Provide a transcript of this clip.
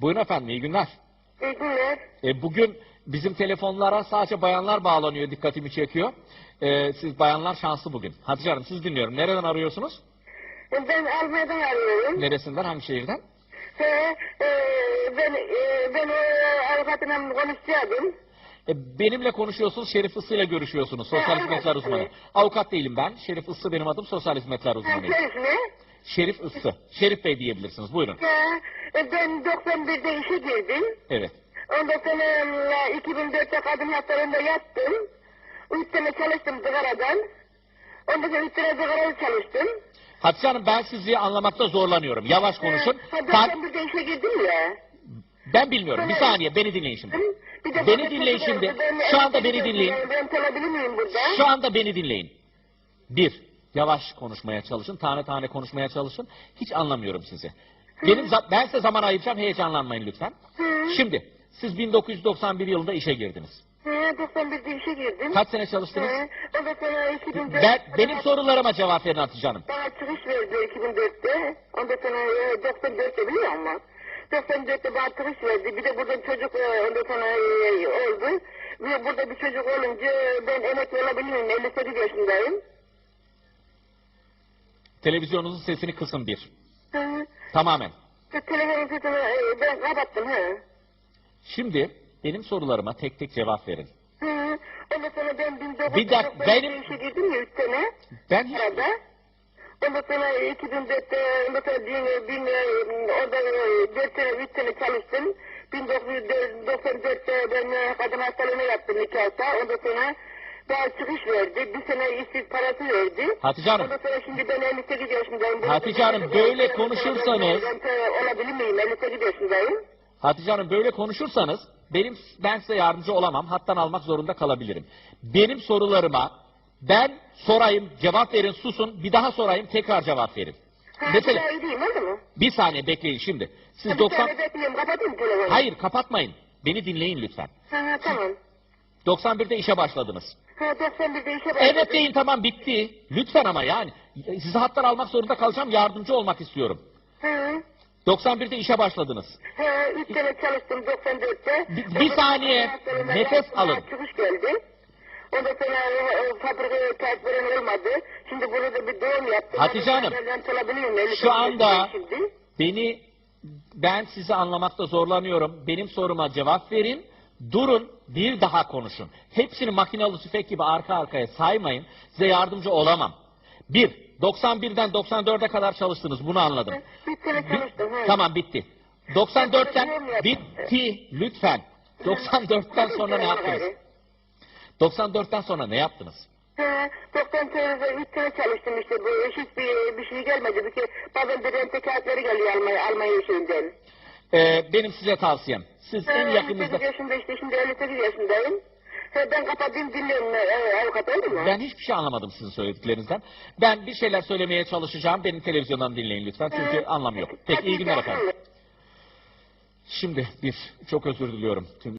Buyurun efendim iyi günler. İyi günler. E, bugün bizim telefonlara sadece bayanlar bağlanıyor dikkatimi çekiyor. E, siz bayanlar şanslı bugün. Hatice Hanım siz dinliyorum. Nereden arıyorsunuz? Ben Almanya'dan arıyorum. Neresinden hangi şehirden? He, e, ben e, ben o avukatla konuşacaktım. E, benimle konuşuyorsunuz Şerif Issı ile görüşüyorsunuz. Sosyal hizmetler uzmanı. Avukat değilim ben. Şerif Issı benim adım sosyal hizmetler uzmanıyım. Mi? Şerif Issı. Şerif Bey diyebilirsiniz. Buyurun. Ha, e, ben 91'de işe girdim. Evet. Ondan sonra e, 2004'te kadın haklarında yattım. Üç sene çalıştım zıgaradan. Ondan sonra üç sene zıgarada çalıştım. Hatice Hanım ben sizi anlamakta zorlanıyorum. Yavaş konuşun. Ha, Saat- 91'de işe girdim ya. Ben bilmiyorum. Bir saniye beni dinleyin şimdi. Bir Beni dinleyin şimdi. Şu anda beni dinleyin. Şu anda beni dinleyin. Bir, yavaş konuşmaya çalışın, tane tane konuşmaya çalışın. Hiç anlamıyorum sizi. Benim ben size zaman ayıracağım, heyecanlanmayın lütfen. Şimdi, siz 1991 yılında işe girdiniz. He, 91'de işe girdim. Kaç sene çalıştınız? He, ondan sonra 2004... Ben, benim sorularıma cevap verin Hatice Hanım. Bana çıkış verdi 2004'te. Ondan sonra e, 94'te biliyor musun? 94'te bana çıkış verdi. Bir de burada çocuk e, ondan sonra e, oldu. Ve burada bir çocuk olunca ben emekli olabilirim. 58 yaşındayım. Televizyonunuzun sesini kısın bir. Hı. Tamamen. Telefon sesini e, ben kapattım. He. Şimdi benim sorularıma tek tek cevap verin. Hı. Ondan sonra ben 1990'da Bir dakika, benim- işe girdim ya 3 sene. Ben hiç... Arada. Ondan sonra 2004'te ondan sonra bin, bin, orada 4 sene 3 sene çalıştım. 1994'te ben e, kadın hastalığına yattım 2 hafta. Ondan sonra daha çıkış verdi. Bir sene işsiz parası verdi. Hatice Hanım. Ondan sonra şimdi ben 58 yaşındayım. Hatice Hanım, böyle konuşursanız- Ben, ben olabilir miyim? 58 yaşındayım. Hatice Hanım böyle konuşursanız benim ben size yardımcı olamam. Hattan almak zorunda kalabilirim. Benim sorularıma ben sorayım, cevap verin, susun. Bir daha sorayım, tekrar cevap verin. Ha, Mesela oldu mu? bir saniye bekleyin şimdi. Siz Bir 90 tane bekleyeyim. Kapatayım telefonu. Hayır, kapatmayın. Beni dinleyin lütfen. Ha, ha, tamam. 91'de işe başladınız. Ha, 91'de işe başladım. Evet deyin tamam bitti. Lütfen ama yani. Sizi hattan almak zorunda kalacağım. Yardımcı olmak istiyorum. Hı. 91'de işe başladınız. He, üç sene çalıştım 94'te. Bir- bir saniye, nefes alın. Çıkış geldi. Ondan sonra e, e, fabrikaya kağıt veren olmadı. Şimdi burada bir doğum yaptım. Hatice Hanım, şu anda-. Beni ben sizi anlamakta zorlanıyorum. Benim soruma cevap verin. Durun bir daha konuşun. Hepsini makinalı tüfek gibi arka arkaya saymayın. Size yardımcı olamam. Bir, 91'den 94'e kadar çalıştınız. Bunu anladım. Bir Bi- çalıştım. he. tamam bitti. 94'ten bitti lütfen. 94'ten sonra ne yaptınız? 94'ten sonra ne yaptınız? He, 94'de üç sene çalıştım işte. Bu hiçbir bir şey gelmedi. Bir kere bazen bir rente kağıtları geliyor Almanya, Almanya şeyinden. Ee, benim size tavsiyem. Siz en yakınınızda... 58 yaşında işte. Şimdi 58 yaşındayım. He, ben kapatayım dinliyorum. E, avukat oldu mu? Ben hiçbir şey anlamadım sizin söylediklerinizden. Ben bir şeyler söylemeye çalışacağım. Benim televizyondan dinleyin lütfen. Çünkü He. anlam yok. Peki iyi günler efendim. Şimdi bir, çok özür diliyorum. Tüm